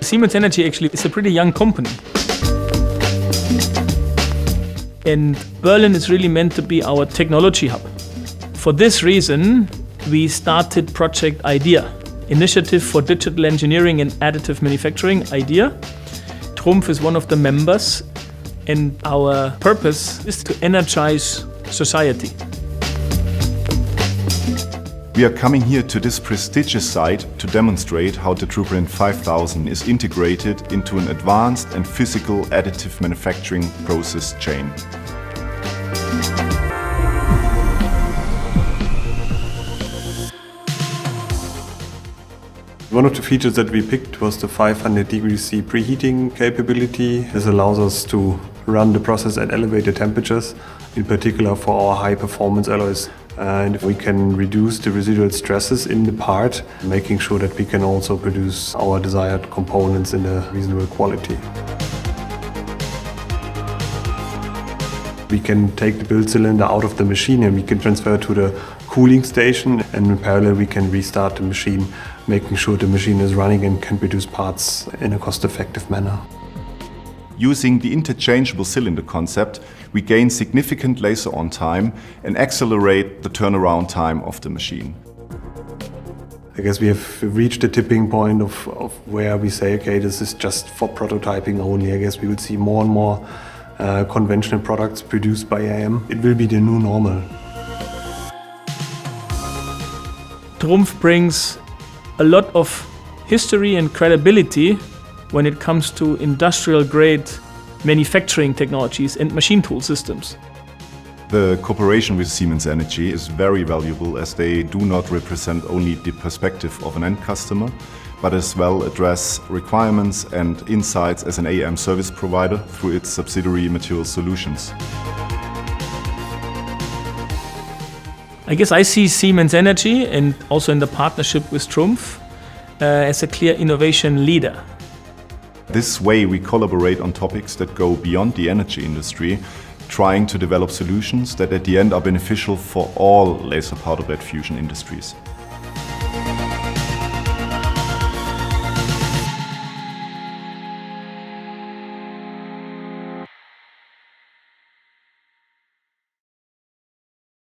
Siemens Energy actually is a pretty young company. And Berlin is really meant to be our technology hub. For this reason, we started Project IDEA, Initiative for Digital Engineering and Additive Manufacturing, IDEA. Trumpf is one of the members, and our purpose is to energize society. We are coming here to this prestigious site to demonstrate how the TruePrint 5000 is integrated into an advanced and physical additive manufacturing process chain. One of the features that we picked was the 500 degrees C preheating capability. This allows us to run the process at elevated temperatures, in particular for our high performance alloys. And we can reduce the residual stresses in the part, making sure that we can also produce our desired components in a reasonable quality. We can take the build cylinder out of the machine and we can transfer to the cooling station and in parallel we can restart the machine, making sure the machine is running and can produce parts in a cost-effective manner. Using the interchangeable cylinder concept, we gain significant laser on time and accelerate the turnaround time of the machine. I guess we have reached the tipping point of, of where we say, okay, this is just for prototyping only. I guess we will see more and more uh, conventional products produced by AM. It will be the new normal. Trumpf brings a lot of history and credibility when it comes to industrial grade manufacturing technologies and machine tool systems. The cooperation with Siemens Energy is very valuable as they do not represent only the perspective of an end customer, but as well address requirements and insights as an AM service provider through its subsidiary Material Solutions. I guess I see Siemens Energy and also in the partnership with Trumpf uh, as a clear innovation leader. This way we collaborate on topics that go beyond the energy industry, trying to develop solutions that at the end are beneficial for all laser powder bed fusion industries.